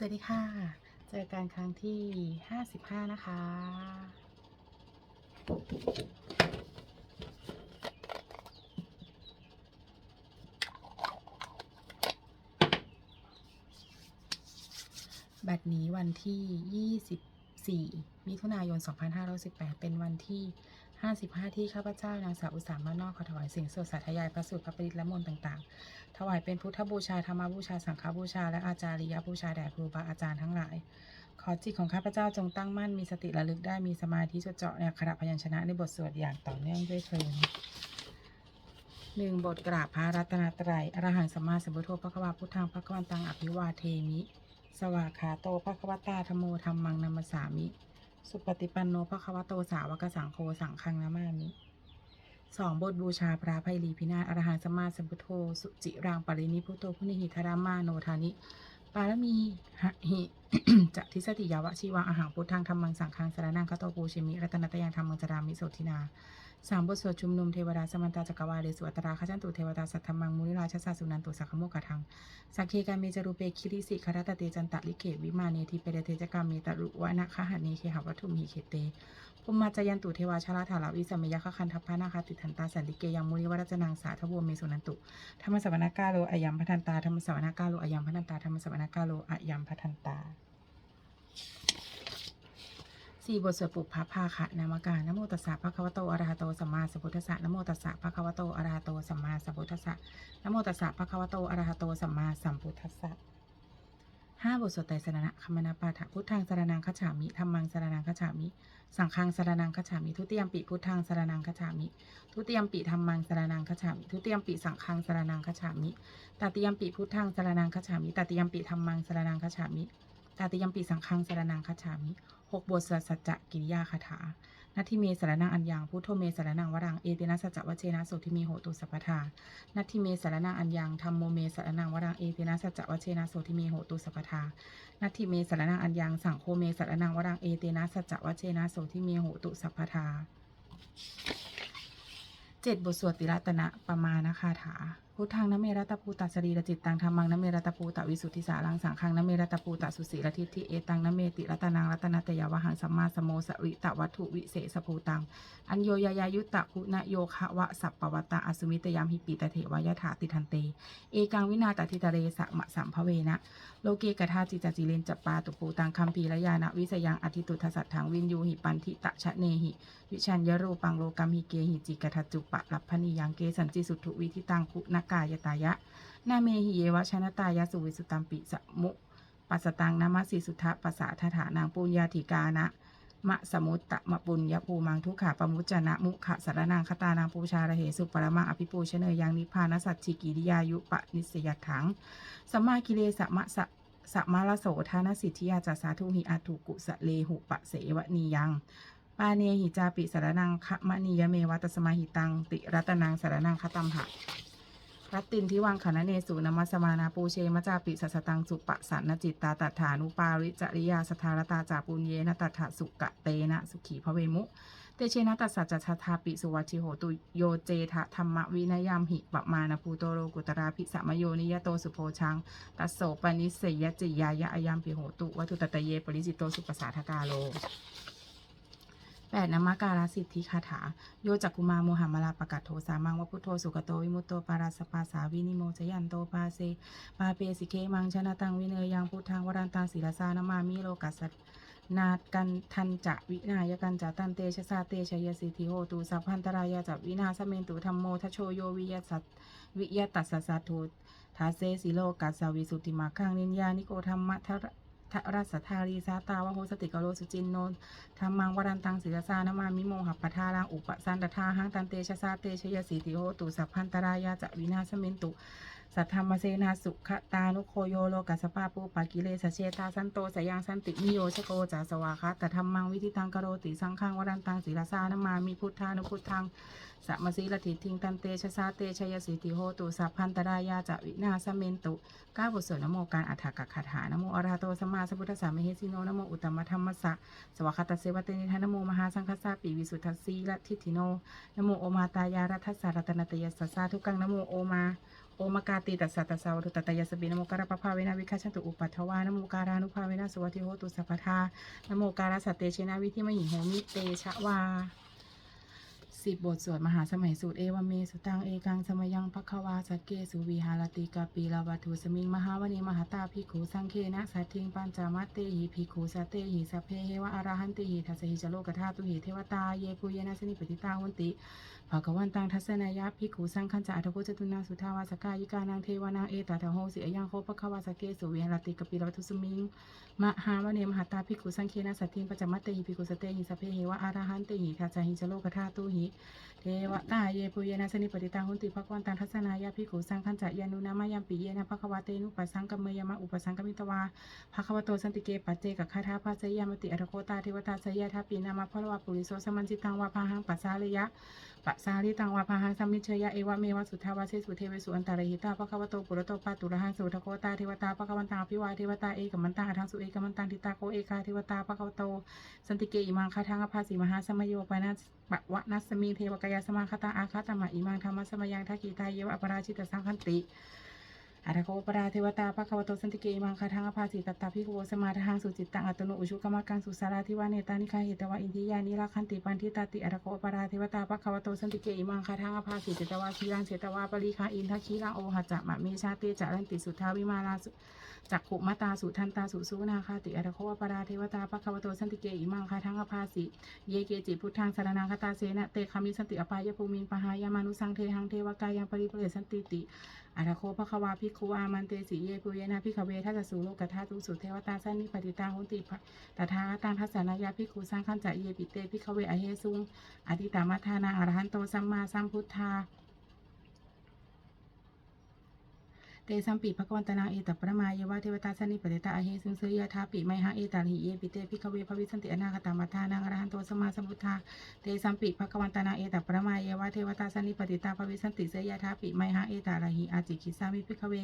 สวัสดีค่ะ เจอกันครั้งที่55นะคะ บัดนี้วันที่24มิถุนายน2518เป็นวันที่55ที่ข้าพเจ้านางสาวอุสามานอกขอถวายสิ่งสดสาธยายพระสูตรพระปริตและมนต์ต่างๆ ถวายเป็นพุทธบูชาธรรมบูชาสังฆบูชา และอาจาริยบูชาแด่ครูบาอาจารย์ทั้งหลาย ขอจิตของข้าพเจ้าจงตั้งมั่นมีสติระลึกได้มีสมาธิจดจ่อในขระพยัญชนะในบทสวดอย่างต่อเนื่องด้วยเทอญหนึ่งบทกราบพระรัตนตรัยอรหังสัมมาสัมพุทโธพระควาพุทธังพระควันตังอภิวาเทมิ สวากขาโตพระควตาธรรมโมธรรมังนัมมสสามิ สุปฏิปันโนพระควโตสาวกสังโฆสังฆังนามามิ สองบทบูชาพระไพรีพินาศอรหังสัมมาสัมพุทโธสุจิรังปรินิพุทโธพุนิหิทรามาโนทานิ ปารมีหะหิจะทิสติยาวะชีวังอาหารพุทธังธรรมังสังฆังสารนังคาโตปูชิมิรัตนตยังธรรมังจรามิโสทินาสามบทสวดชุมนุมเทวดาสมันตาจักรวาเลสุอัตราขจันตุเทวดาสัทธรรมังมุนิราชสาสุนันตุสักขโมกขทังสักเคกาเมจรุเปคิริสิคารตเตจันตะลิเกวิมาเนทิเปเดเทจกามเมตรุวะนะคหะเนเคหวัตถุมีเขเต พุมมาจยันตุเทวาชาลาถาลาวิสมยคคันทัพพานาคาติทันตาสันติเกยังมุนิวรจนังสาทบวเมสุนันตุธรรมสวนาการโลอายัมพัทันตาธรรมสวนาการโลอายัมพัทันตาธรรมสวนาการโลอายัมพัทันตาสี่บทสวดปุพพะภาคะนามการนโมตัสสะภะคะวโตอรหะโตสัมมาสัมพุทธัสสะนโมตัสสะภะคะวโตอรหะโตสัมมาสัมพุทธัสสะนโมตัสสะภะคะวโตอรหะโตสัมมาสัมพุทธัสสะ ห้าบทสวดไตรสรณะคัมนาปาฐะพุทธังสรนังคฉามิธัมมังสรนังคฉามิ สังฆังสรนังคฉามิทุติยมปิพุทธังสรนังคฉามิ ทุติยมปิธัมมังสรนังคฉามิ ทุติยมปิสังฆังสรนังคฉามิตติยมปิพุทธังสรนังคฉามิตติยมปิธัมมังสรนังคฉามิตติยมปิสังฆังสรนังคฉามิหกบทสวดสัจจะกิริยาคาถา นัตถิเมสรนังอัญญังพุทโธเมสรนังวรัง เอเตนะสัจจะวเชนะโสทิเมโหตุสัพพทา นัตถิเมสรนังอัญญังธรรมโมเมสรนังวรัง เอเตนะสัจจะวเชนะโสทิเมโหตุสัพพทา นัตถิเมสรนังอัญญังสังโฆเมสรนังวรัง เอเตนะสัจจะวเชนะโสทิเมโหตุสัพพทาเจ็ดบทสวดติรัตนะประมาณคาถา พุทธังนเมรัตปูตัสรีระจิตตังธรรมังนเมรัตปูตวิสุทธิสารังสังฆังนเมรัตปูตสุสีระทิฏฐิเอตังนเมติรัตนังรัตนตยาวหังสัมมาสมโมสริตวัตถุวิเศษภูตัง อัญโยยายายุตตะคุณโยคะวะสัพปวัตตาอสุมิตยามหิปิตเถวายถาติทันเต เอกังวินาตติตะเรสะมะสัมภเวนะ โลเกกทาจิจจิเลนจปาตุปูตังคัมภีรยานะวิสยังอธิตุทสัตถังวินยูหิปันทิตะชะเนหิ วิชัญยรูปังโลกัมหิเกหิจิกทัจุปะลัพพนิยังเกสันจิสุทุวิทิตังคุณกายตายะ นาเมหิเยวชนะตายะสุวิสุตัมปิสมุปัสตังนามัสสิสุทธปัสสะทถานางปุญญาธิกานะมะสมุตตะมะปุญญภูมังทุกขาปมุจจนะมุขะสารนังคตานางปูชาระเหสุปรมังอภิปูชเนยยังนิพพานสัจจิกิริยายุปนิสยถังสัมมากิเลสมะสะสัมมาลโสทานสิทธิยาจัสสาธุหิอาตุกุสะเลหุปะเสวนียัง ปาเนหิจาปิสารนังคะมะนียเมวัตสมาหิตัง ติรัตนังสารนังคตัมหะรัตตินทิวังขณเนสูนมัสมานาปูเชมจาปิสัสตังสุปะสันนจิตตาตัฏฐานุปาริจริยาสทารตาจาปุญเยนตัฏฐสุกะเตนะสุขีพระเวมุ เตเชนะตัสสัจจชาทาปิสุวัชิโหตุโยเจทะธรรมวินยามหิปะมานะภูโตโรกุตราภิสัมโยนิยโตสุโพชัง ตัสโสปนิสเสยจิยายะอายามปิโหตุวัตุตตะเยปริจิตโตสุปสาทกาโล แปดนามการาสิทธิคาถา โยจักกุมาโมหามลาปะกัตโทสามังวพุทโธสุกโตวิมุตโตปาราสปาสาวินิโมจยันโตปาเซปาเปสิเคมังชนะตังวิเนยังพุทธังวรันตังศิลาสานามามิโลกัสสนาดกันทันจะวินายกันจะตันเตชะสาเตชยสิทธิโหตุสัพพันตรายาจัวินาสเมนตุธรรมโมทโชโยวิยสัตวิยตัสสะสัตถุทาเซสิโลกัสสวิสุทธิมาคังนินยานิโกธรรมะทะ ทรัสธารีสาตาวะโหสติกโลสุจินโนธรรมังวรันตังศิลสานามามิโมหปทารังอุปสันตทาหังตันเตชะสาเตชยสีติโหตุสัพพันตรายาจะวินาสเมนตุสัทธรรมเสนาสุขตานุโคโยโลกัสปาปูปากิเลสเชตาสันโตสยังสันตินิโยชโกจาสวาคะแต่ธรรมังวิธิตังกโรติสังฆังวรันตังศิลสานามามิพุทธานุพุทธัง สัมมสีลติทิงตันเตชะสาเตชยสีติโหตุสัพพันตรายาจะวินาสเมนตุก้าบทสวดนโมการอัฏฐกคาถานโมอรหะโตสมาสัมพุทธสสะมเหสิโนนโมอุตตมธรรมสสะสวากาตเสวะเตนิทานโมมหาสังคสาปีวิสุทธสีละทิฏฐิโนนโมโอมาตายารัทสสารัตนตยัสสะสาทุกังนโมโอมาโอมากาติตัสสะตัสสะวะตุตตยสสบินโมการปภาเวนะวิคัชันตุอุปัฏฐวานโมการานุภาเวนะสุวัติโหตุสัพพทานโมการสัตเตชนะวิธิมหิโหมิเตชะวา สิบบทสวดมหาสมัยสูตรเอวเมสุตังเอกังสมยังภควาสักเกสุวีหารติกาปีลาวัตุสมิงมหาวณีมหาตาภิกขุสังเคนะสัตถิงปัญจามัตเตหิภิกขุสัตเตหิสัพเพเหวะอรหันติหิทัสสหิจโลกธาตุหิเทวตาเยปุเยนะสนิปติตาวันติ ภาควันตังทัศนายะภิกขุสังขันจะอัตโกจตุนาสุทาวาสกายิกานางเทวานางเอตตาโหสิอยังโคปะควาสเกสุเวหรติกปิลวัตุสมิงมหาวเนมหาตาภิกขุสังเคนะสัตถิงปัจจมัตเตหิภิกขุสเตหิสเพเหวะอารหันเตหิทัสสหิจโลกธาตุหิ เทวตาเยปุเยนะสนิปติตังหุนติภควันตังทัศนายะภิกขุสังขันจะยานุนามายัมปิเยนะภควาเตนุปัสสังกัมเมยมะอุปสังกมิตวาภควโตสันติเกปัจเจกคาถาปัจจยามติอรโคตาเทวตาสยทาปีนามาพะวะปุริโสสมันจิตังวาพาหังปัสสาเลยะปะสสาลิตังวาพาหังสัมมิเชยะเอวะเมวะสุทธาวาเสสุเทวสุอันตารหิตาภควโตปุรโตปาตุระหังสุทโกตาเทวตาภควันตังอภิวาเทวตาเอกมันตังอทังสุเอกมันตังทิตาโกเอคาเทวตาภควโตสันติเกอิมังคาทังอภาสีมหาสมโยปนัสปะวะนัสมิงเทวกยสมาคตาอาคาตมะอิมังธรรมสมยังทักขีตายเยวะอปราชิตสังคันติอาราโคปราเทวตาภควโตสันติเกอิมังคาทังอภาสีตัตตาภิกขุสมาทหังสุจิตตังอัตโนอุชุกรรมกังสุสาราธิวาเนตานิคาเหตวะอินทิยานิราคันติปันทิตาติอาราโคปราเทวตาภควโตสันติเกอิมังคาทังอภาสีเจตวาคีรังเจตวาปริคาอินทัคีรังโอหัจจะมะเมชาเตจะรันติสุทาวิมาลาสุ จักขุมาตาสุทันตาสุสุนาคาติอรโควปราเทวตาปะคะวโตสันติเกอิมังคาทังอภาสิเยเกจิพุทธังสารนังคตาเสนะเตคามิสันติอปายภูมินปหายามานุสังเทหังเทวกายังปริเปรสันติติอรโคปะคะวาภิกขุอามันเตสิเยปุเยนะภิกขเวทัสสุโลกธาตุสุเทวตาสันนิปติตาหุติภะตถาตังทัสสนายาภิกขุสังขันจะเยปิเตภิกขเวอเหสุงอธิตามัทธานาอรหันโตสัมมาสัมพุทธา เตสัมปิภควันตนาเอตปรมาเยวาเทวตาสนิปเตตาอเฮสุนเสยยะทาปิไมหะเอตาหิเยปิเตพิกเวภวิสันติอนาคตามัทานังอรหันโตสมาสัมพุทธาเตสัมปิภควันตนาเอตปรมาเยวาเทวตาสนิปเตตาภวิสันติเสยยะทาปิไมหะเอตาหิอาจิคิสามิพิกเว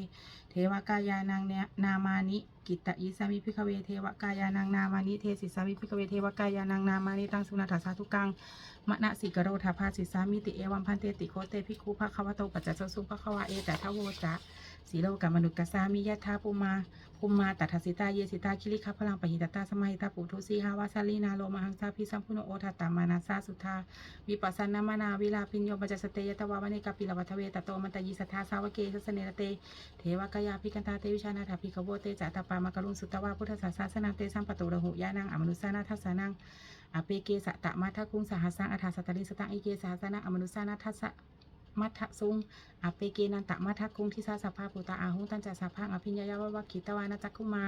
เทวกายานังเนนามานิ กิตตอิสามิพิขเวเทวกายานังนามานิเทศิสามิพิขเวเทวกายานังนามานิตังสุนัตสาธุกังมณสิกโรธาภาสิสามิติเอวัมพันเตติโคเตภิกขุภควโตปัจจจสุภควาเอแต่ทโวจะสีโลกามนุษย์กสามิยะทาปุมาปุมาตัทสิตาเยสิตาคิริคพลังปหิตตาสมัยตาปุทุสีหาวาสลีนาโลมหังสาพิสัมพุโนโอทัตตามานาสาสุทาวิปัสสนามานาวิลาปิญโยปัจจสเตยตวาวเนกาปิลวัทเวตโตมันตยิสัทธาสาวเกสสเนรเตเทวกายาพิกันตาเตวิชานาถาภิกโวเตจัตตาามากรุงสุตวาพุทธศาสสนาเตสัมปตุระหุยานังอมนุสานาทัสสานังอเปเกสะตะมัทคุงสหัสสังอัฏฐาสตตริสตังอิเกสหัสนะอมนุสานาทัสสะมัทะซุงอเปเกนันตะมัทคุงทิสาสภาปุตตาอาหุตันจัสสะพังอภิญญายาวะคิตวานาจักคุมา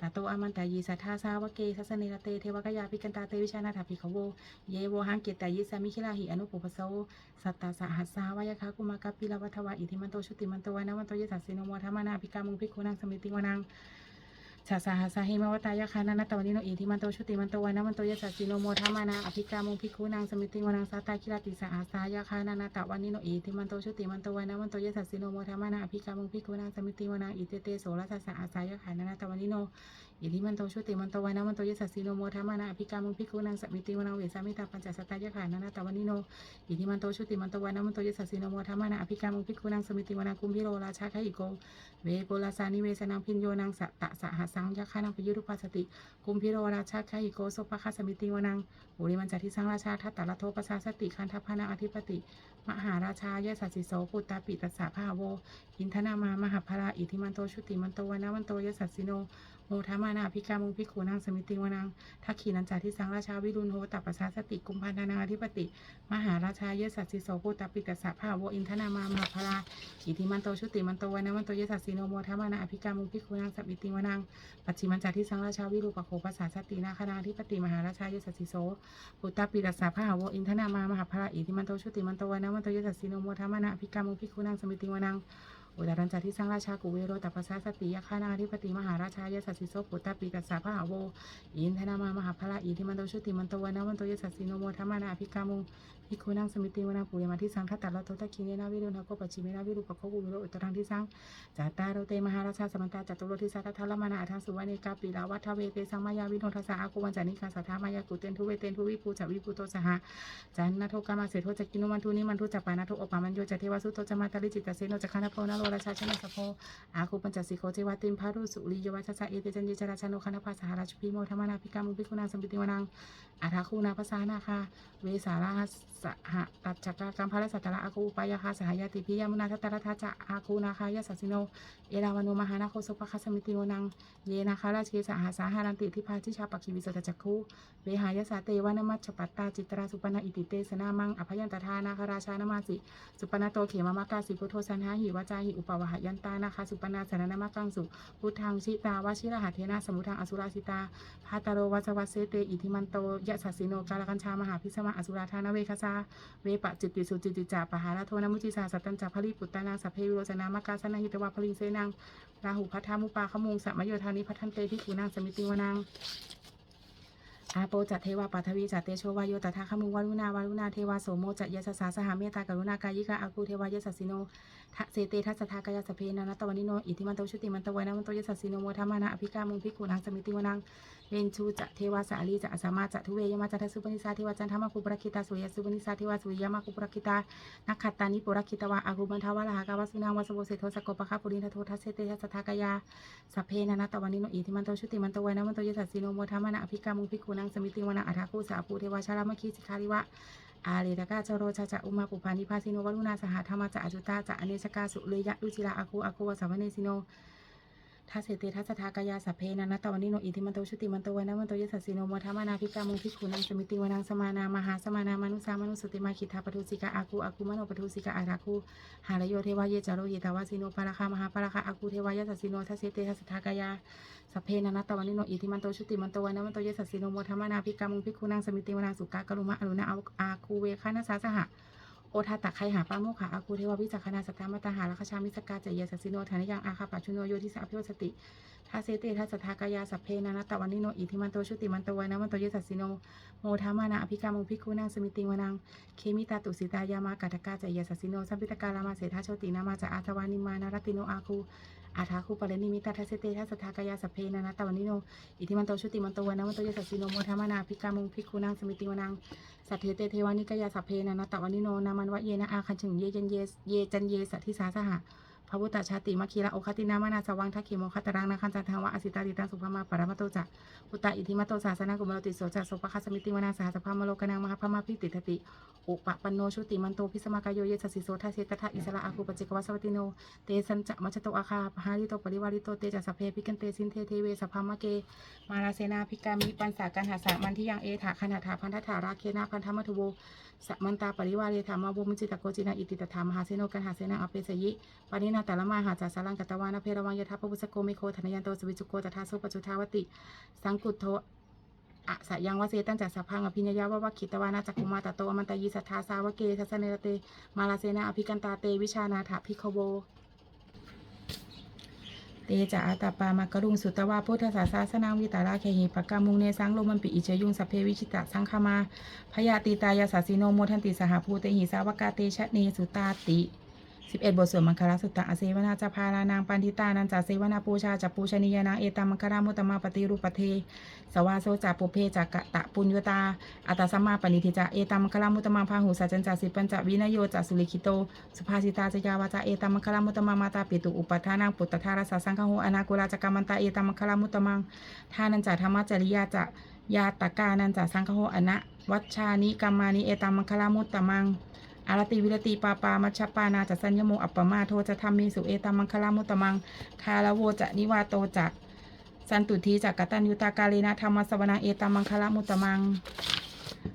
ตาโตอามันตายีสัทธาสาวะเกสัสเนรเตเทวกยาภิกันตาเตวิชานาถาภิกขโว เยโวหังเกตตายิสามิคิลาหิอนุปุปโสสัตตาสหัสสาวายคากุมากาปิลวัทวะอิทิมันโตชุติมันโตวานะวันโตยสัสสินโมธรรมนาภิกามุงภิกขุนังสมิติวานัง ชาสาหาสาหิมาวตายะคานานาตวันนิโนอิทิมันโตชุติมันโตวานะมันโตยะสัจสิโนโมธามานาอภิกามุงภิกขุนางสมิติวานังสาตาคิรติสาอาสายะคานานาตวันนิโนอิทิมันโตชุติมันโตวานะมันโตยะสัจสิโนโมธามานาอภิกามุงภิกขุนางสมิติวานังอิเตเตโสรัสสะอาสายะคานานาตวันนิโนอิริมันโตชุติมันโตวานะมันโตยสัสสิโนโมธรรมานาอภิกามุงภิกุนังสมิติวนาเวสามิตาปัญจสัตตายาขานะนาตวันนิโนอิริมันโตชุติมันโตวานะมันโตยสัสสิโนโมธรรมานาอภิกามุงภิกุนังสมิติวนาคุมพิโรราชาคหิโกเวโปลาสานิเวสนังพินโยนังสัตะสหสังยะคานังปยุรุปัสสติกุมพิโรราชาคหิโกโสภคาสมิติวนังบุริมันจัติสังราชาทัตตะละโทปสาสติคันทัพพนาอธิปติ มหาราชายสัสสิโสปุตตาปิตัสสะภาโว อินทนามามหาภราอิทิมันโตชุติมันโตวนามันโตยสัสสิโนโมทามานาภิกามุงภิกขุนางสมิติวนังทักขีนันจาทิสังราชาวิรุณโหตัปปสาสติกุมพันธนาอธิปติ มหาราชายสัสสิโสปุตตาปิตัสสะภาโว อินทนามามหาภราอิทิมันโตชุติมันโตวานะมันโตยสัสสิโนโมทามานาอภิกามุงพิคุนางสัพพิติวนังปัจฉิมัญจาทิสังราชาวิรูปโขปัสสาสตินาคณาธิปติมหาราชายสัสสิโสปุตตาปิตัสสะพหาวอินทนามามหาภราอิทิมันโตชุติมันโตวานะมันโตยสัสสิโนโมทามนะพิกามุพิคุนางสมิติวนังอุตรัญจาทิสังราชากุเวโรตัปสาสติยคานาธิปติมหาราชายสัสสิโสปุตตาปิตัสสะพหาวอินทนามามหาภราอิทิมันโตชุติมันโตวานะมันโตยสัสสิโนโมทามนาพิกามุ งภิกขุนังสมิติวนาปุริมาทิสังทัตตะละโตตะคิเนนะวิรุณโกปัจฉิเมนะวิรุปโคกุโรอุตรังทิสังจัตตาโรเตมหาราชาสมันตาจัตุโรทิสัทธะลมานาอัสุวรรณิกาปิลาวัฏเวเตสังมายาวิโนทัสสะอากุวันจานิกาสัทธามายากุเตนทุเวเตนทุวิภูจาวิภูโตสหะจันนโทกามาเสโทจักกินุมันทุนิมันทุจักปานาโทโอปามันโยจะเทวสุโตจะมาตาลิจิตตเสโนจักขานโพนาโลราชาชนะสโพอาคุปัญจสิโกเจวติมพารุสุริยวัชสะเอเตจันเยจราชโนคณภาสหราชพิโมธรรมนาภิกามุภิกขุนาสมิติวนังอาทาคูนาภาษานาคาเวสาราสหตัจจกกัมพาลสัตตระอาคูปายาคาสหายาติพิยามุนาทัตตระทัจจะอาคูนาคายาสัสสิโน เอราวานุมหานาโคสุปคัสสมิติวนัง เยนาคาราชเกสหาสาหารันติทิพาชิชาปกิวิสตจักขุเวหายสาเตวานมัชปัตตาจิตราสุปนาอิติเตสนามังอภยันตทานาคราชานามาสิสุปนาโตเขมามากาสิพุทโธสันหาหิวจาหิอุปวหยันตานาคาสุปนาสนนามากังสุพุทธังชิตาวชิรหัเทนาสมุทังอสุราสิตาพาตโรวัจวัสเสเตอิทิมันโตยะสัสสิโนกาลกัญชามหาพิสมาอสุราธานเวคสาเวปะจิตติสุจิติจาปหาราโทนมุจิสาสัตตัญจาภริปุตตานาสัพเพวิโรจนามากาสนาหิตวาภริเสนังราหูพัทธามุปาขมุงสัมยโยธานิพัทันเตพิขุนางสมิติวนังอาโปจัตเทวาปัทวีจัตเตโชวายโยตถาขมุงวารุณาวารุณาเทวาโสโมจัตยสสาสหาเมตตากรุณากายิกาอากูเทวายสสสิโน เสเตทัสทากายสเพนานัตตวันิโนอิทิมันโตชุติมันโตไวนะมันโตยสสสิโนโมธรรมานะอภิกามุงพิกุนังสมิติวนังเวนชูจะเทวาสาลีจะอสามาจะทุเวยมาจัตสุปนิสาเทวาจันทมาคุปรคิตาสุยสุปนิสาเทวาสุยยมาคุปรคิตานักขัตตานิปุรคิตวาอากุบันทาวาลหากาวาสุนางวาสโวเสโทสกปะคาปุรินทโททัสเสเตทัสทากายาสเพนานาตวันนิโนอิทิมันโตชุติมันโตไวนะมันโตยสัสสิโนโมทามานะอภิกามุงพิกุนังสมิติวนาอัฏฐาคูสาภูเทวาชารามคีสิกขาริวะ อาเลตกาจโรชาจะอุมาปุพานิพาสิโนวรุณาสหธรรมจะอจุตาจะอเนชกาสุเลยะรุจิลาอาคูอาคูวสาวเนสิโน ทัสเสเตทัสทากายาสัพเพนานาตวันนิโนอิทิมันโตชุติมันโตไวนะมันโตยสัสสิโนโมทามานาภิกามุงพิกุนังสมิติวนังสมานา มหาสมานามนุสามนุสติมาคิทาปทุสิกาอาคูอาคูมโนปทุสิกาอาราคูหารโยเทวาเยจาโรเยตาวาสิโนปาราคามหาปาราคาอากูเทวายสัสสิโนทัสเสเตทัสทากายาสัพเพนานัตวันนิโนอิทิมันโตชุติมันโตวานะมันโตยสัสสิโนโมธรรมานาภิกามุงภิขุนางสมิติวนาสุกากรุมะอรุณาอาคูเวคานาสาสหะ โอทาตะไคหาปาโมขาอาคูเทวาวิจักขณาสัตตามตาหาลัคชามิสกาเจียสัสิโนธานิยังอาคาปัชุโนโยทิสาพิวสติทาเซเตทัสสทากายาสัพเพนานาตะวันนิโนอิทิมันโตชุติมันโตวานะมันโตเยสัสิโนโมธามานาอภิกามุภิกขุนางสมิติวนังเคมิตาตุสิตายามากาตกาเจียสัสิโนสัมปิตการามาเสทาโชตินามาจาอาทวานิมานารติโนอาคู อาทาคูปะเรนิมิตาทัสเสเตทัสทากายาสเพนานาตวานิโน อิทิมันโตชุติมันโตวานะมันโตยสัสสิโนโมทามานาภิกามุงภิกขุนางสมิติวนังสัทเทเตเทวานิกายาสเพนานาตวานิโนนามันวะเยนะอาคันถึงเยจันเยเยจันเยสัทธิสาสหะพระพุทธชาติมัคคีระโอคตินามานาสวังทักเขโมคัตรังนาคันจันทังวะอสิตาติตังสุภามาปรมาโตจะพุตตะอิทิมาโตสาสนากุมารติโสจัสโสปะคัสสมิติวนาสหสภามโลกนังมหาพมาพิติทติ อุปปันโนชุติมันโตพิสมากายโยเยสสิโสทัสเสตถะอิสระอาคูปจิกวัสวัติโน เตสันจะมัชโตอาคาปหาริโตปริวาริโตเตจัสสพเพพิกันเตสินเทเทเวสภามะเก มาลาเสนาพิกามิปันสากันหาสามันที่ยังเอถาขนาถาพันธถาราเคนาพันธมัทุโวสมันตาปริวาเรธรรมาโวมุจิตโกจินาอิติตถามหาเสโนกันหาเสนาอเปสยิปานินาแต่ละมาหาจาสารังกัตตวานาเพรวังยทัพพุสโกเมโคธนยันโตสวิจุโกตถาโสปจุทาวติ สังกุโท อะสะยังวะเสตันจัสสะพังอภิญญาวะวะคิตวานาจักกุมาตโตอมันตยิสัทธาสาวะเกทัสเนรเต มาลาเสนาอภิกันตาเตวิชานาถาภิกขโวเตจะอาตาปามากรุงสุตวาพุทธศาสาสนาวิตาราเคหิปกามุงเนสังโลมันปิอิเจยุงสัพเพวิชิตะสังคมาพยาติตายาสาสิโนโมทันติสหภูเตหิสาวกาเตชะเนสุตาติ 11 บทสวดมังคลสุตตะอเสวนาจะพาลานางปันทิตานันจะเสวนาปูชาจะปูชนียนางเอตามังคลามุตมาปฏิรูปเท สวาโซจะปุเพจักกะตะปุญญตา อัตสัมมาปณิทิจะเอตามังคลามุตมาพาหุสัจจันจะสิปัญจะวินโยจะสุลิคิโต สุภาสิตาจยาวาจะเอตามังคลามุตมามาตาปิตุอุปทานังปุตตทาราสสังฆโหอนากุลาจกรรมันตาเอตามังคลามุตมังทานันจะธรรมจริยาจะยาตกานันจะสังฆโหอนะวัชชานิกัมมานิเอตามังคลามุตตมัง อารติวิรติปาปามัชฌปานาจะสัญญโมอัปปมาโทจะทำมีสุเอตัมังคลามุตตมัง คาลโวจะนิวาโตจะสันตุทีจักกตัญยุตากาเลนะธรรมสวนังเอตัมังคลามุตตมัง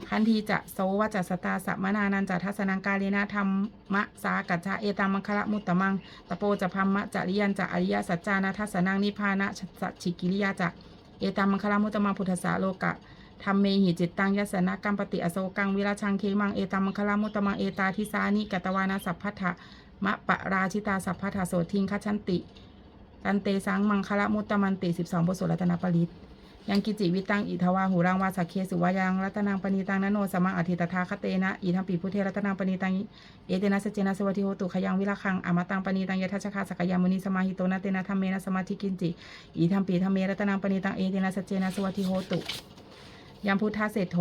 คันทีจะโสวจัสตาสัมนานันจะทัศนังกาเลนะธรรมะสากัจจาเอตัมังคละมุตตมังตะโปจะพัมมะจริยันจะอริยสัจจานะทัศนังนิพานะสัจฉิกิริยาจะเอตัมังคลามุตตมังพุทธสาโลกะ ธรรมเมหิจิตตังยสนะกัมปติอโศกังวิราชังเคมังเอตัมมังคลามุตตมังเอตาทิสานิกตวานาสัพพัทธะมะปะราชิตาสัพพัทธะโสทิงคัชันติ ตันเตสังมังคละมุตตมันติ12บทสวดรัตนปริตยังกิจิวิตังอิทวาหูรังวาสักเคสุวายังรัตนังปณีตังนโนสมังอธิตถาคเตนะอีทัมปีพุทเทรัตนังปณีตังเอเตนะสเจนะสวัติโหตุขยังวิลาคังอมตังปณีตังยทัชคาสกยามุนีสมาหิโตนะเตนะธรรมเมนะสมาธิกินจิอีทัมปีธรรมเมรัตนังปณีตังเอเตนะสเจนะสวัติโหตุ ยามพุทธาเศรษโธ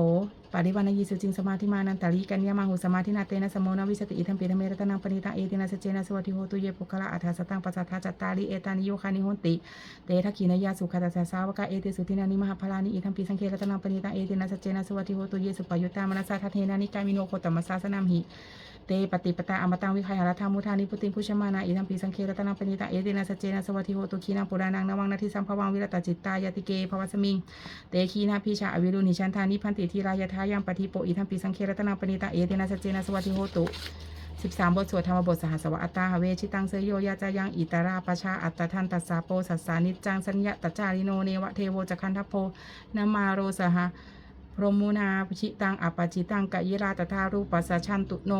ปาริวานายีสุจิงสมาธิมานันตาลีกันยามาหุสมาธินาเตนะสมโนวิสติอิทัมปิธเมรตนังปณิตังเอตินาสเจนะสวัสดิโหตุเยปุคละอัฏฐสตังปัสสัทธาจัตตาลีเอตานิโยคานิโหติเตทักขีนายาสุขตัสสสาวกะเอติสุทินานิมหาพลานิอิทัมปิสังเครตนังปณิตังเอตินาสเจนะสวัสดิโหตุเยสุปยุตตามนัสสะทัทเทนานิกามิโนโคตมัสสะสนามหิ เตปฏิปตาอมตังวิคัยหารัธามุทานิพุติงพุชมานาอิทัมปีสังเครตนังปณิตาเอตินาสเจนะสวัสดิโหตุขีนังปุรานังนวังนาทิสัมภวังวิรตจิตตายติเกภวสมิงเตคีนาพิชาอวิรุณิชันทานิพันติทีรายทายังปฏิโปอิทัมปีสังเครตนังปณิตาเอตินาสเจนะสวัสดิโหตุ13บทสวดธรรมบทสหสวะอัตตาหเวชิตังเสยโยยาจายังอิตาราปชาอัตตทันตัสสาโปสัสสานิจจังสัญญะตัจาริโนเนวะเทโวจคันทโพนามาโรสหะ รมุนาชิตังอปปจิตังกะยิราตถารูปัสสชันตุโน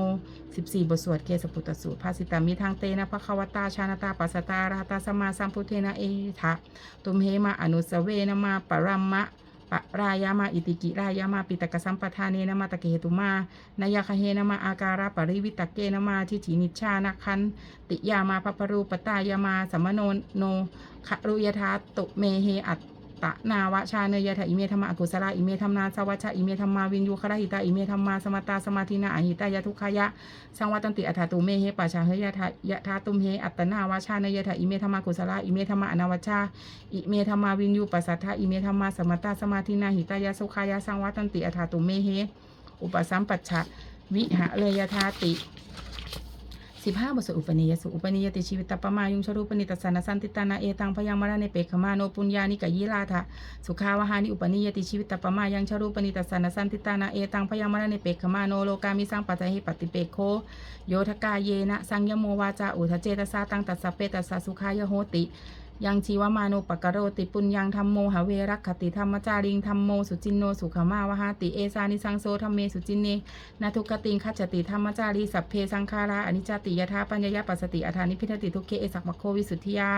14 บทสวดเกสปุตตสูตรภาสิตามิทางเตนะภควตาชานาตาปัสตาราตาสมมาสัมพุเทนะเอทะตุมเหมาอนุสเวนะมาปรัมมะปะรายามาอิติกิรายามาปิตกสัมปทาเนนะมาตะเกตุมานายาคเฮนะมาอาการาปริวิตกเกนะมาทิฐินิชานะคันติยามาปปรูปตายามาสัมมโนโนขรุยธาตุเมเฮอัต ตะนาวชาเนยถาอิเมธรรมะอกุศลาอิเมธรรมนาสวัชชะอิเมธรรมาวินยูคระหิตาอิเมธรรมาสมตาสมาธินาอหิตายะทุกขยะสังวัตันติอัฏฐตุเมเฮปัชาเฮยะทายะทาตุมเฮอัตตนาวาชาเนยถาอิเมธรรมากุศลาอิเมธรรมาอนาวชาอิเมธรรมาวินยูปัสสัทธาอิเมธรรมาสมตตาสมาธินาหิตายาสุขายาสังวัตันติอัฏฐตุเมเฮอุปสัมปัชชะวิหะเลยยธาติ สิบห้าบทสวดอุปนิยสุอุปนิยติชีวิตตปปมายุงชรูปนิตสันสันติตานาเอตังพยังมรณเนเปกขมาโนปุญญานิกะยิลาทะสุขาวหานิอุปนิยติชีวิตตปปมายังชรูปนิตสันสันติตานาเอตังพยังมรณเนเปกขมาโนโลกามิสังปัจจหิปติเปกโคโยทกาเยนะสังยโมวาจาอุทะเจตสาตังตัสสะเปตัสสะสุขายโหติ ยังชีวมานุปกโรติปุญญังธรรมโมหเวรักขติธรรมจาริงธรรมโมสุจินโนสุขมาวหาติเอสานิสังโซธรรมเมสุจินเนนาทุกติงคัจติธรรมจารีสัพเพสังขาราอนิจจติยถาปัญญยปัสสติอธานิพิทติทุกเคเอสักมโควิสุทธิยา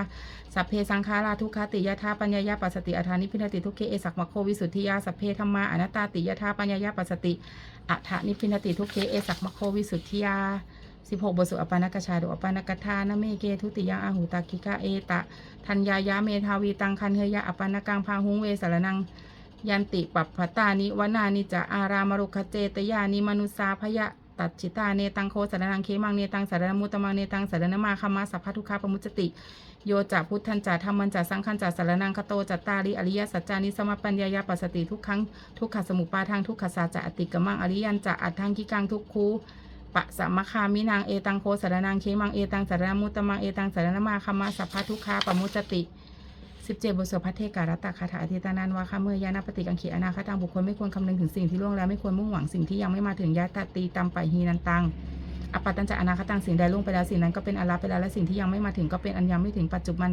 สัพเพสังขาราทุกขติยถาปัญญยปัสสติอธานิพิทติทุกเคเอสักมโควิสุทธิยาสัพเพธรรมาอนัตตาติยถาปัญญยปัสสติอัฏฐานิพิทติทุกเคเอสักมโควิสุทธิยา 16บทสวดอปานกชาดุอปานกทานเมเกทุติยังอาหุตากิกาเอตะ ทัญญายะเมทาวีตังคันเฮยะอปานกังพาหุงเวสารนังยันติปัปพตานิวนานิจะอารามรุขเจตยานิมนุสาพยะตัดจิตาเนตังโคสารนังเคมังเนตังสารนมุตมังเนตังสารนมาคมาสัพพทุกขาปมุจติ โยจะพุทธันจะธรรมันจะสังขันจะสารนังคโตจัตตาริอริยสัจจานิสมปัญญายาปัสสติทุกครั้งทุกขสมุปาทางทุกขสาจะอติกมังอริยันจะอัตถังกิกังทุกคู ปะสัมมคามินางเอตังโคสารนังเคมังเอตังสารนมุตมังเอตังสารนมาคามาสัพพทุกขาปมุจติสิบเจ็ดบทสวดพระเทการัตตคาถาอธิตานันวาคาเมื่อยานาปฏิกังขีอนาคตังบุคคลไม่ควรคำนึงถึงสิ่งที่ล่วงแล้วไม่ควรมุ่งหวังสิ่งที่ยังไม่มาถึงยะตตีตัมไปฮีนันตัง อปปตัญจะอนาคตังสิ่งใดล่วงไปแล้วสิ่งนั้นก็เป็นอลาไปแล้วและสิ่งที่ยังไม่มาถึงก็เป็นอันยังไม่ถึงปัจจุบัน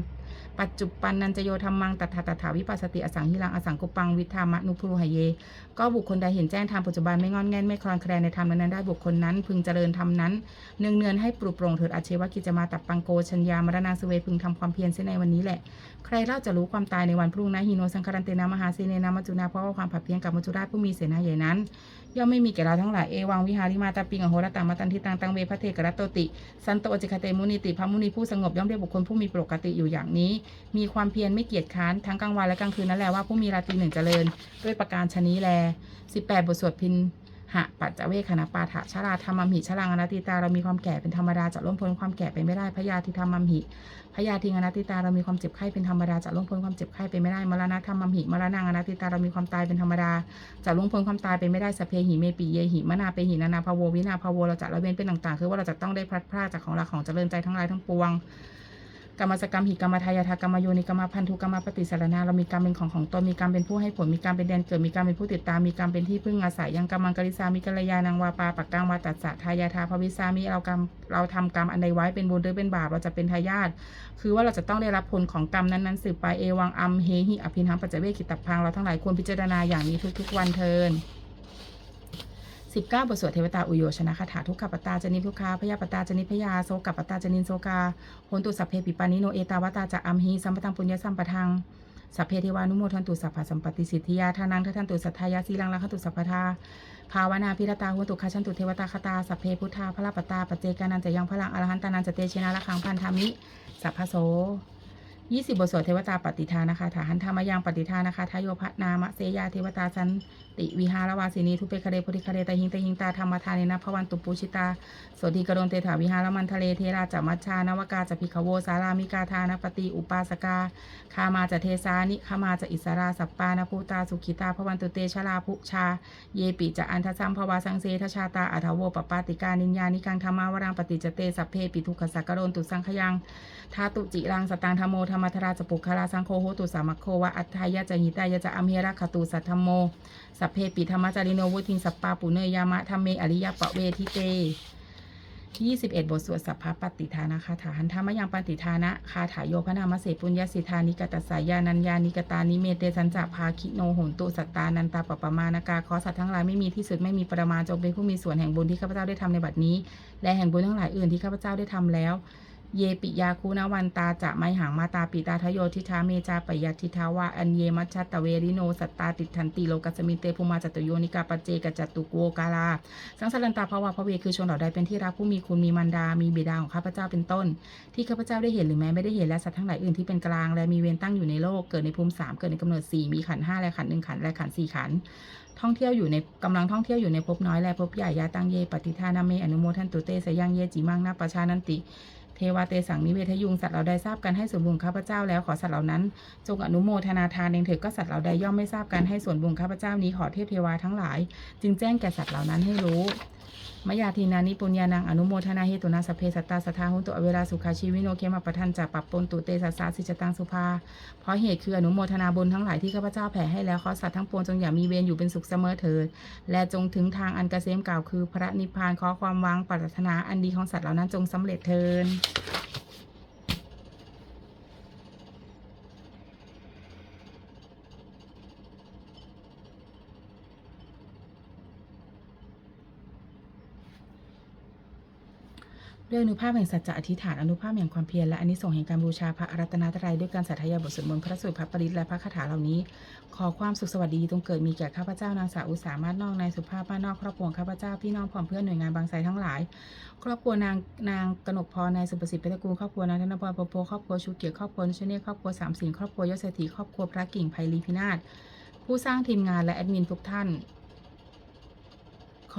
ปัจจุบันนันจะโยธรรมังตัทธาตถาวิปัสสติอสังหิรังอสังกุปังวิธามะนุพุรุหเย ก็บุคคลใดเห็นแจ้งธรรมปัจจุบันไม่งอนแง่นไม่คลอนแคลนในธรรมนั้นได้บุคคลนั้น พึงเจริญธรรมนั้นเนืองเนือนให้ปลุกปลงเถิดอาเชวกิจมาตับปังโกชัญญามรณาสเวพึงทำความเพียรเสียในวันนี้แหละ ใครเล่าจะรู้ความตายในวันพรุ่งนะฮีโนสังคารันเตนามหาเสเนนามัจจุนาเพราะว่าความผัดเพี้ยนกับมัจจุราชผู้มีเสนาใหญ่นั้นย่อมไม่มีแก่เราทั้งหลายเอวังวิหาริมาตาปิงอโหรตังมาตันทิตังตังเวพระเทกรัตโตติ สันโตจิคเตมุนิติพระมุนีผู้สงบย่อมเรียกบุคคลผู้มีปกติอยู่อย่างนี้ มีความเพียรไม่เกียจค้านทั้งกลางวันและกลางคืนนั่นแหละว่าผู้มีราตรีหนึ่งเจริญ ด้วยประการชนี้แล 18 บทสวดพินหะปัจจเวคณปาฐะชราธรรมมหิชรังอนัตติตาเรามีความแก่เป็นธรรมดาจะล่วงพ้นความแก่ไปไม่ได้พยาธิธรรมมหิ พยาธิงอนัตติตาเรามีความเจ็บไข้เป็นธรรมดาจะล่วงพ้นความเจ็บไข้ไปไม่ได้มรณะธรรมัมหิมรณะอนัตติตาเรามีความตายเป็นธรรมดาจะล่วงพ้นความตายไปไม่ได้สเพหิเมปีเยหิมนาเปหินานาภโววินาภโวเราจะละเว้นเป็นต่างๆ คือว่าเราจะต้องได้พลัดพรากจากของรักของเจริญใจทั้งหลายทั้งปวง กรรมสกรรมหิกรรมทายาทากรรมโยนิกรรมพันธุกรรมปฏิสารนาเรามีกรรมเป็นของของตนมีกรรมเป็นผู้ให้ผลมีกรรมเป็นแดนเกิดมีกรรมเป็นผู้ติดตามมีกรรมเป็นที่พึ่งอาศัยยังกรรมังกริสามิกัลยานังวาปาปักกังวาตัสสะทายาทาภวิสามิเรากรรมเราทำกรรมอันใดไว้เป็นบุญหรือเป็นบาปเราจะเป็นทายาทคือว่าเราจะต้องได้รับผลของกรรมนั้นๆสืบไปเอวังอัมเฮหิอภินังปัจเจเวกิตับพังเราทั้งหลายควรพิจารณาอย่างนี้ทุกๆ วันเทิน 19 บทสวดเทวตาอุโยชนะคาถาทุกขปตาจนิทุกขาพยาปตาจนิพยาโสกปตาจนินโสกาโหนตุสัพเพปิปานิโนเอตาวตาจะอัมหีสัมปทังปุญญสัมปทังสัพเพเทวานุโมทันตุสัพพสัมปติสิทธิยาทานังทัทันตุสัทธายาสีลังลักขตุสัพพทาภาวนาพิรตาหุตุคาชันตุเทวตาคตาสัพเพพุทธาพระปตตาปเจกานันจะยังพลังอรหันตานันจะเตชินาละคังพันธามิสัพพโส ยี่สิบบทสวดเทวตาปฏิทานะคะถาหันธรรมยังปฏิทานะคะทายโยพะนามะเสยาเทวตาสันติวิหารวาสินีทุเปคะเดพุทธิคะเดตหิงตหิงตาธรรมทานนะพวันตุปูชิตาสวดีกรณเตถาวิหารมันทะเลเทราจัมัชชานวกาจะพิขโวสารามิกาทานปฏิอุปาสกาคามาจะเทสานิคามาจะอิสราสัปปานภูตาสุขิตาพวันตุเตชลาภุชา เยปิจะอันทสัมภวาสังเสทชาตาอัทโวปปาติกานิญญานิกังธรรมาวรังปฏิจเตสัพเพปิทุขสักกะโรนตุสังขยังทาตุจิรังสตังธโมธรรมทราจปุคลาสังโฆโหตุสามัคโควะอัตถายะจะหิตายะจะอเฮระคตุสัทธโม สัพเพปิธรรมจาริโนวุทิงสัปปาปุเนยามะธรรมเมอริยปะเวทิเต21 บทสวดสัพพะปฏิทานะคาถาหันธรรมยังปฏิทานะคาถาโยพนามเสปุญญสิทานิกตสายานัญญานิกตานิเมเตสัญจภาคิโนโหนตุสัตตานันตาปปปมานากาขอสัตว์ทั้งหลายไม่มีที่สุดไม่มีประมาณจงเป็นผู้มีส่วนแห่งบุญที่ข้าพเจ้าได้ทำในบัดนี้ และแห่งบุญทั้งหลายอื่นที่ข้าพเจ้าได้ทำแล้ว เยปิยาคูนวันตาจะไมหังมาตาปิตาทโยทิทาเมจาปยทิทาวาอันเยมัชชัตะเวริโนสัตตาติทันติโลกัสมินเตภูมาจตุโยนิกาปเจกจัตตุโกกาลา สังสารันตาภาวะพระเวคือชนเหล่าใดเป็นที่รักผู้มีคุณมีมารดา มีบิดาของข้าพเจ้าเป็นต้น ที่ข้าพเจ้าได้เห็นหรือแม้ไม่ได้เห็นและสัตว์ทั้งหลายอื่นที่เป็นกลางและมีเวรตั้งอยู่ในโลกเกิดในภูมิสามเกิดในกำเนิดสี่มีขันห้าและขันหนึ่งขันและขันสี่ขันท่องเที่ยวอยู่ในกำลังท่องเที่ยวอยู่ในภพน้อยและภพใหญ่ยาตังเยปฏิทานาเมอนุโมทันตุเตสยังเยจิมังนาปชานันติ เทวาเตสังนิเวทยุงสัตว์เราใดทราบกันให้ส่วนบุญข้าพเจ้าแล้วขอสัตว์เหล่านั้น จงอนุโมทนาทานเองเถิดก็สัตว์เราใดย่อมไม่ทราบกันให้ส่วนบุญข้าพเจ้านี้ขอเทพเทวาทั้งหลาย จึงแจ้งแก่สัตว์เหล่านั้นให้รู้ มยาทีนานิปุญญานังอนุโมทนาเหตุนาสเพสัตตาสทธาหุตุอเวราสุขาชีวิโนเคมาปทันจะปับปนตุเตสัสสาสิจตังสุภา เพราะเหตุคืออนุโมทนาบุญทั้งหลายที่ข้าพเจ้าแผ่ให้แล้วขอสัตว์ทั้งปวงจงอย่ามีเวรอยู่เป็นสุขเสมอเถิด และจงถึงทางอันเกษมกล่าวคือพระนิพพานขอความวางปรารถนาอันดีของสัตว์เหล่านั้นจงสำเร็จเถิด ด้วยอนุภาพแห่งสัจจะอธิษฐานอนุภาพแห่งความเพียรและอนิสงส์แห่งการบูชาพระอารัตนตรัยด้วยการสาธยายบทสวดมนต์พระสูตรพระปริตและพระคาถาเหล่านี้ ขอความสุขสวัสดีจงเกิดมีแก่ข้าพเจ้านางสาวอุตสามารถนอกนายสุภาพบ้านนอกครอบครัวข้าพเจ้าพี่น้องพ่อมเพื่อนหน่วยงานบางไทรทั้งหลาย ครอบครัวนางนางกนกพรนายสุประสิทธิ์เพชรกูลครอบครัวนางธนพรปโพครอบครัวชูเกียรติครอบครัวชเนศครอบครัวสามสิงครอบครัวยศเศรษฐีครอบครัวพระกิ่งไพลีพินาศผู้สร้างทีมงานและแอดมินทุกท่าน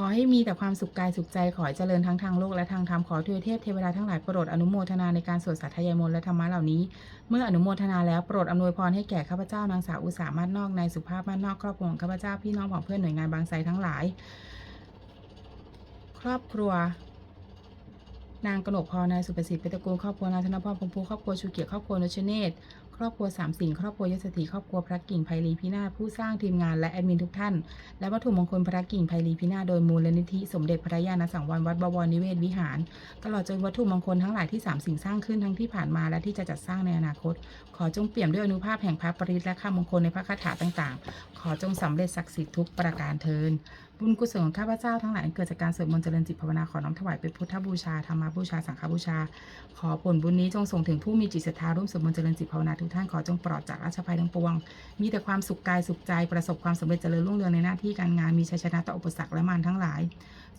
อให้มีแต่ความสุขกายสุขใจขอเจริญทั้งทางโลกและทางธรรมขอเทวเทพเทวดาทั้งหลายโปรดอนุโมทนาในการสวดสัตยายมนต์และธรรมะเหล่านี้ เมื่ออนุโมทนาแล้วโปรดอำนวยพรให้แก่ข้าพเจ้านางสาวอุตสามารถนอกนายสุภาพมานนอกครอบครัวข้าพเจ้าพี่น้องของเพื่อนหน่วยงานบางไทรทั้งหลาย ครอบครัวนางกนกพรนายสุประสิทธิ์เปตระกูลครอบครัวนายธนพรพงภูครอบครัวชูเกียรติครอบครัวนชเนศ ครอบครัวสามสิงห์ครอบครัวยศถีครอบครัวพระกิ่งไพลีพินาศผู้สร้างทีมงานและแอดมินทุกท่าน และวัตถุมงคลพระกิ่งไพลีพินาศโดยมูลนิธิสมเด็จพระยาณสังวรวัดบวรนิเวศวิหาร ตลอดจนวัตถุมงคลทั้งหลายที่สามสิ่งสร้างขึ้นทั้งที่ผ่านมาและที่จะจัดสร้างในอนาคต ขอจงเปี่ยมด้วยอนุภาพแห่งพระปริตและข้ามงคลในพระคาถาต่างๆ ขอจงสำเร็จศักดิ์สิทธิ์ทุกประการเทิน บุญกุศลของข้าพเจ้าทั้งหลายเกิดจากการสวดมนต์เจริญจิตภาวนาขอน้อมถวายเป็นพุทธบูชาธรรมบูชาสังฆบูชา ขอผลบุญนี้จงส่งถึงผู้มีจิตศรัทธาร่วมสวดมนต์เจริญจิตภาวนาทุกท่านขอจงปลอดจากราชภัยทั้งปวง มีแต่ความสุขกายสุขใจประสบความสำเร็จเจริญรุ่งเรืองในหน้าที่การงานมีชัยชนะต่ออุปสรรคและมารทั้งหลาย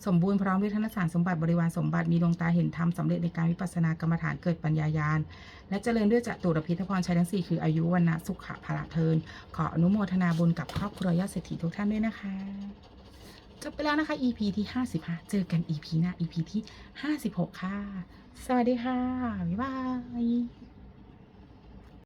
สมบูรณ์พร้อมด้วยธนสารสมบัติบริวารสมบัติมีดวงตาเห็นธรรมสำเร็จในการวิปัสสนากรรมฐานเกิดปัญญายาณและเจริญด้วยจตุรพิทพรชัยทั้งสี่คืออายุวันนะสุขะพละเทินขออนุโมทนาบุญกับครอบครัวยอดเศรษฐีทุกท่านด้วยนะคะ จบไปแล้วนะคะ EP ที่ 55 เจอกัน EP หน้า EP ที่ 56 ค่ะ สวัสดีค่ะ บ๊ายบาย